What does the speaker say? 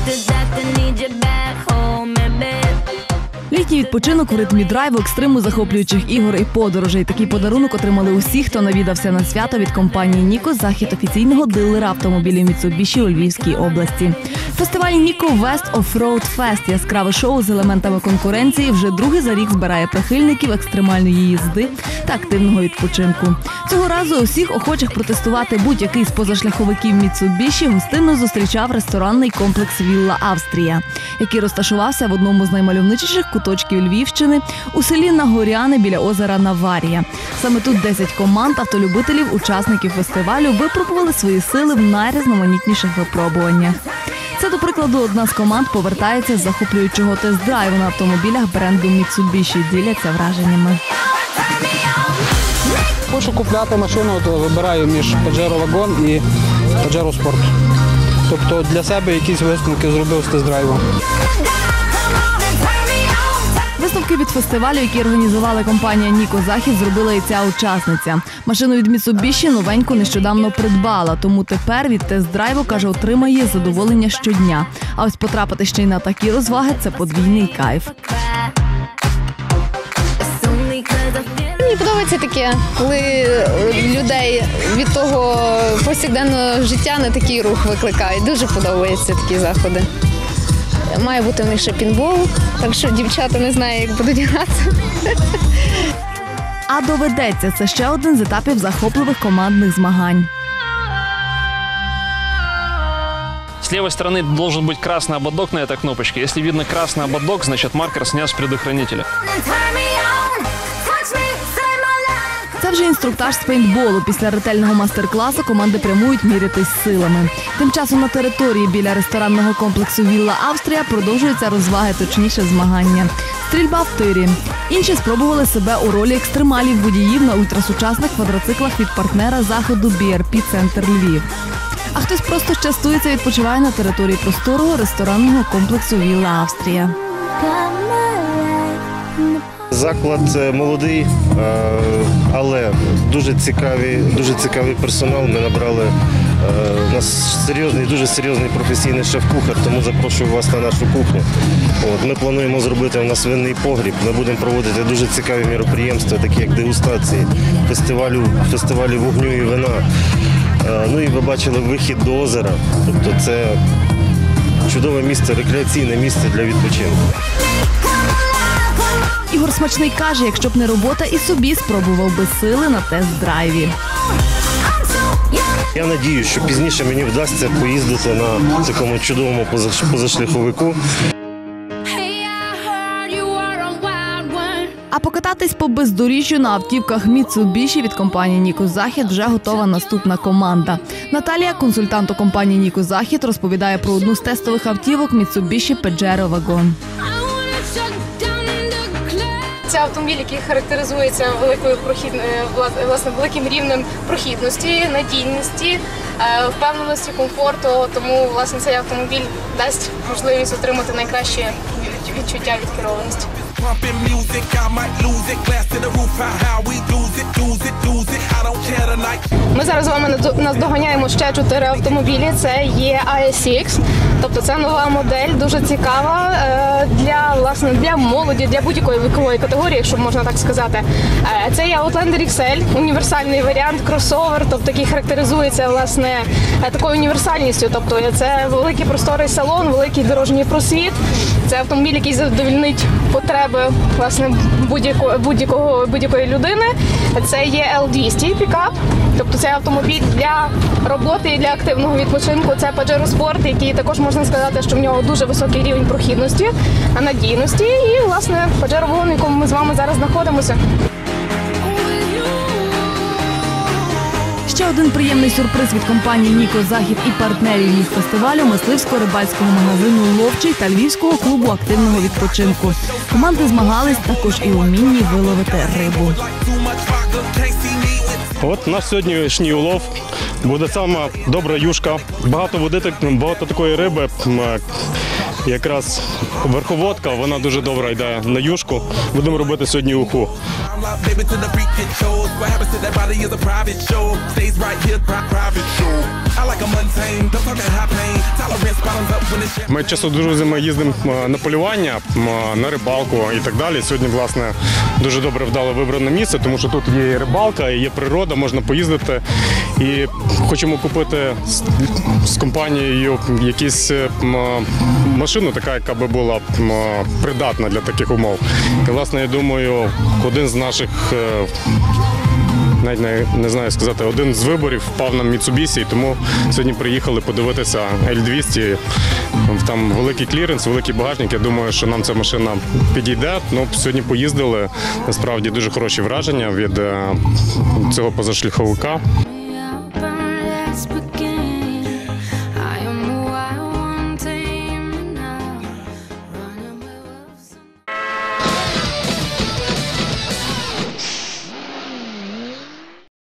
doctors out to need you back. Літній відпочинок у ритмі драйву, екстриму захоплюючих ігор і подорожей. Такий подарунок отримали усі, хто навідався на свято від компанії Ніко захід офіційного дилера автомобілів Mitsubishi у Львівській області. Фестиваль Ніко West Offroad Fest – яскраве шоу з елементами конкуренції вже другий за рік збирає прихильників екстремальної їзди та активного відпочинку. Цього разу усіх охочих протестувати будь-який з позашляховиків Mitsubishi гостинно зустрічав ресторанний комплекс Вілла Австрія, який розташувався в одному з наймальовничіших куточків Львівщини у селі Нагоряни біля озера Наварія. Саме тут 10 команд автолюбителів, учасників фестивалю, випробували свої сили в найрізноманітніших випробуваннях. Це, до прикладу, одна з команд повертається з захоплюючого тест-драйву на автомобілях бренду Mitsubishi. Діляться враженнями. Хочу купляти машину, то вибираю між Pajero Wagon і Pajero Sport. Тобто для себе якісь висновки зробив з тест-драйву. Висновки від фестивалю, які організувала компанія Ніко Захід, зробила і ця учасниця. Машину від Mitsubishi новеньку нещодавно придбала, тому тепер від тест-драйву каже, отримає задоволення щодня. А ось потрапити ще й на такі розваги це подвійний кайф. Мені подобається таке, коли людей від того повсякденного життя не такий рух викликають. Дуже подобаються такі заходи. Має бути в них ще пінбол, так що дівчата не знаю, як будуть грати. А доведеться це ще один з етапів захопливих командних змагань. С левой стороны должен быть красный ободок на этой кнопочке. Если видно красный ободок, значит маркер снят с предохранителя. Це вже інструктаж з пейнтболу. Після ретельного майстер-класу команди прямують мірятись силами. Тим часом на території біля ресторанного комплексу Вілла Австрія продовжуються розваги, точніше змагання. Стрільба в тирі. Інші спробували себе у ролі екстремалів водіїв на ультрасучасних квадроциклах від партнера заходу BRP Центр Львів. А хтось просто частується, відпочиває на території просторого ресторанного комплексу Вілла Австрія. Заклад молодий, е, але дуже цікаві, дуже цікавий персонал. Ми набрали е, у нас серйозний, дуже серйозний професійний шеф-кухар, тому запрошую вас на нашу кухню. От, ми плануємо зробити у нас винний погріб. Ми будемо проводити дуже цікаві міроприємства, такі як дегустації, фестивалю, фестивалі вогню і вина. Е, Ну і ви бачили вихід до озера. Тобто це чудове місце, рекреаційне місце для відпочинку. Ігор Смачний каже, якщо б не робота, і собі спробував би сили на тест-драйві. Я надію, що пізніше мені вдасться поїздити на такому чудовому позаш- позашляховику. А покататись по бездоріжжю на автівках Mitsubishi від компанії Ніко Захід вже готова наступна команда. Наталія, консультант у компанії Ніко Захід, розповідає про одну з тестових автівок Mitsubishi Pajero Wagon. Це автомобіль, який характеризується великою прохід... е, власне великим рівнем прохідності, надійності, е, впевненості, комфорту. Тому власне цей автомобіль дасть можливість отримати найкраще відчуття від керованості. Pumping music, I might lose it. Glass to the roof, how, how we lose it, lose it, lose it. I don't. Ми зараз з вами наздоганяємо ще чотири автомобілі. Це є ASX, тобто це нова модель, дуже цікава е, для власне для молоді, для будь-якої вікової категорії, якщо можна так сказати. Е, Це є Outlander XL, універсальний варіант, кросовер, тобто який характеризується власне е, такою універсальністю. Тобто це великий просторий салон, великий дорожній просвіт. Це автомобіль, який задовільнить потреби власне будь-якого будь-якого будь-якої людини. Це є L200 пікап. Тобто це автомобіль для роботи і для активного відпочинку. Це Pajero Sport, який також можна сказати, що в нього дуже високий рівень прохідності, надійності. І власне Pajero Wagon, в якому ми з вами зараз знаходимося. Ще один приємний сюрприз від компанії Ніко Захід і партнерів їх фестивалю мисливсько-рибальського магазину Ловчий та Львівського клубу активного відпочинку. Команди змагались також і у вмінні виловити рибу. От наш сьогоднішній улов буде сама добра юшка. Багато води, багато такої риби. Е, Якраз верховодка, вона дуже добра йде на юшку. Будемо робити сьогодні уху. Ми часто друзями їздимо е, на полювання, на рибалку і так далі. Сьогодні, власне, дуже добре вдало вибране місце, тому що тут є і рибалка, і є природа, можна поїздити. І хочемо купити з, компанією якусь е, м, машину, така, яка би була придатна для таких умов. І, власне, я думаю, один з наших. е, навіть не, не знаю сказати, один з виборів впав на Mitsubishi, і тому сьогодні приїхали подивитися L200. Там великий кліренс, великий багажник. Я думаю, що нам ця машина підійде. Ну, сьогодні поїздили. Насправді дуже хороші враження від е, цього позашляховика.